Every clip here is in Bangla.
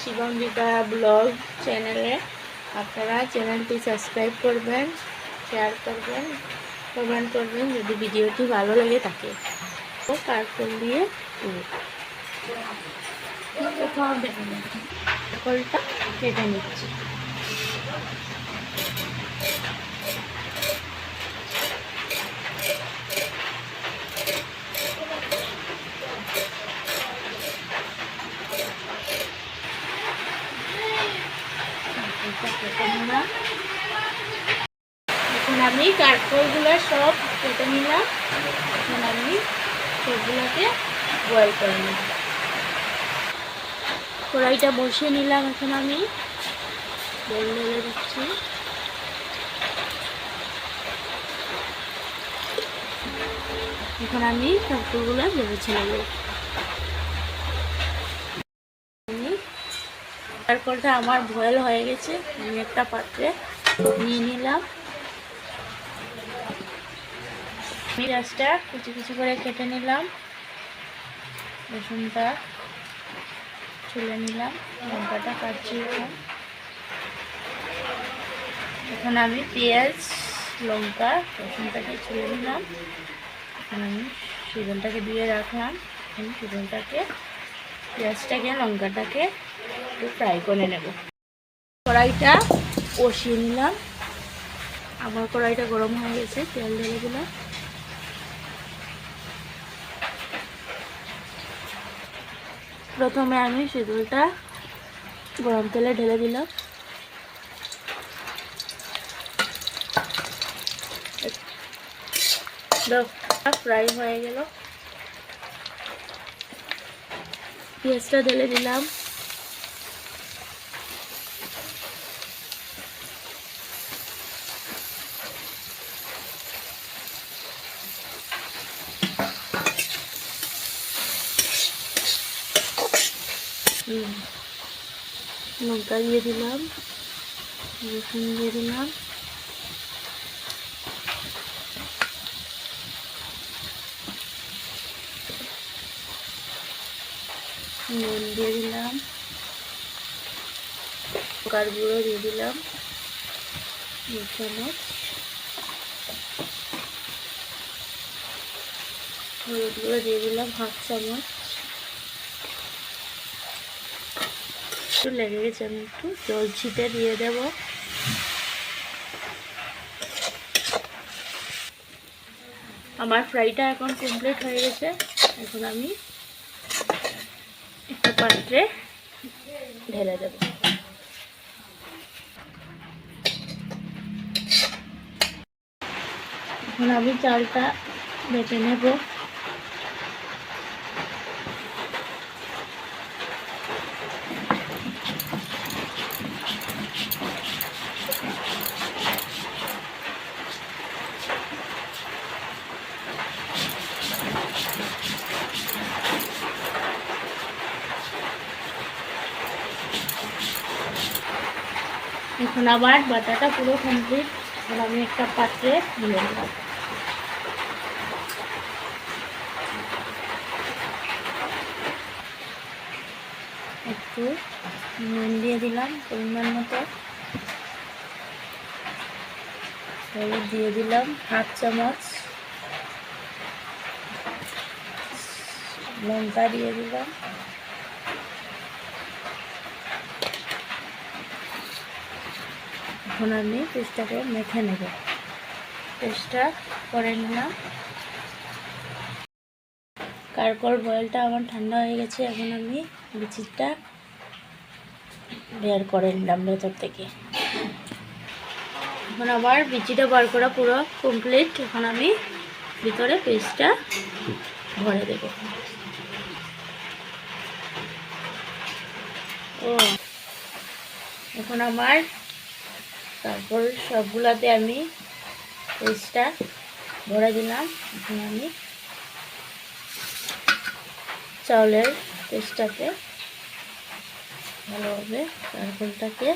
শিবঙ্গিতা ব্লগ চ্যানেলে আপনারা চ্যানেলটি সাবস্ক্রাইব করবেন শেয়ার করবেন কমেন্ট করবেন যদি ভিডিওটি ভালো লাগে থাকে। ও কার্টুন দিয়ে কলটা কেটে নিচ্ছি। কার্কলটা এখন আমি কার্কলগুলো সব কেটে নিলাম। এখন আমি সবগুলোকে বয়েল করে নিলাম। কড়াইটা বসিয়ে নিলাম এখন আমি। তেল ঢেলে দিচ্ছি। এখন আমি কাপড়গুলো ভেবেছে নেব আমি তারপরটা আমার বয়েল হয়ে গেছে, আমি একটা পাত্রে নিয়ে নিলাম। পেঁয়াজটা কুচি কুচি করে কেটে নিলাম। রসুনটা ছুলে নিলাম, লঙ্কাটা কাটছি এখন। এখন আমি পেঁয়াজ, লঙ্কা, রসুনটাকে ছুলে নিলাম। আমি সুজনটাকে দিয়ে রাখলাম। এখন সুজনটাকে পেঁয়াজটাকে, লঙ্কাটাকে একটু ফ্রাই করে নেব। কড়াইটা কষিয়ে নিলাম। আমার কড়াইটা গরম হয়ে গেছে, তেল ঢেলে দিলাম। প্রথমে আমি সিঁদুরটা গরম তেলে ঢেলে দিলাম। ফ্রাই হয়ে গেল। পেঁয়াজটা ঢেলে দিলাম। লঙ্কা দিয়ে দিলাম, রসুন দিয়ে দিলাম। নুন দিয়ে দিলাম। লঙ্কার গুঁড়ো দিয়ে দিলাম। দু হলুদ গুঁড়ো দিয়ে দিলাম, হাফ চামচ। একটু লেগে গেছে, আমি একটু জল ছিটে দিয়ে দেব। আমার ফ্রাইটা এখন কমপ্লিট হয়ে গেছে। এখন আমি একটা পাত্রে ঢেলে দেব। এখন আমি চালটা বেটে নেব। এখন আবার বাটাটা পুরো কমপ্লিট এখন আমি একটা পাত্রে ঢেলে দিলাম একটু নুন দিয়ে দিলাম পরিমাণ মতো। দিয়ে দিলাম হাফ চামচ। লঙ্কা দিয়ে দিলাম। এখন আমি পেস্টটাকে মেখে নেব। পেস্টটা করে নিলাম। কারকর বয়েলটা আমার ঠান্ডা হয়ে গেছে, এখন আমি বিচিটা বের করে নিলাম ভেতর থেকে। এখন আবার বিচিটা বার করা পুরো কমপ্লিট এখন আমি ভিতরে পেস্টটা ভরে দেব। ও, এখন আমার তারপর সবগুলাতে আমি পেস্টটা ভরে দিলাম। এখন আমি চাউলের পেস্টটাকে ভালোভাবে তারপরটাকে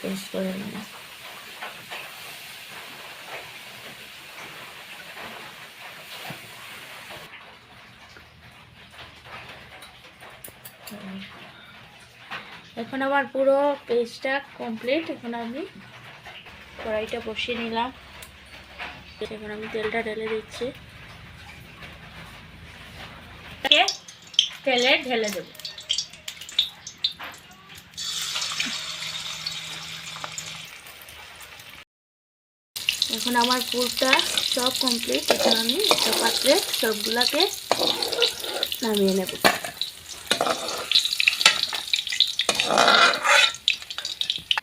পেস্ট করে নিলাম। এখন আমার পুরো পেস্টটা কমপ্লিট। এখন আমি কড়াইটা বসিয়ে নিলাম। এখন আমি তেলটা ঢেলে দিচ্ছি। তেলে ঢেলে দেবো। এখন আমার পুরটা সব কমপ্লিট। এখন আমি একটা পাত্রে সবগুলাকে নামিয়ে নেব।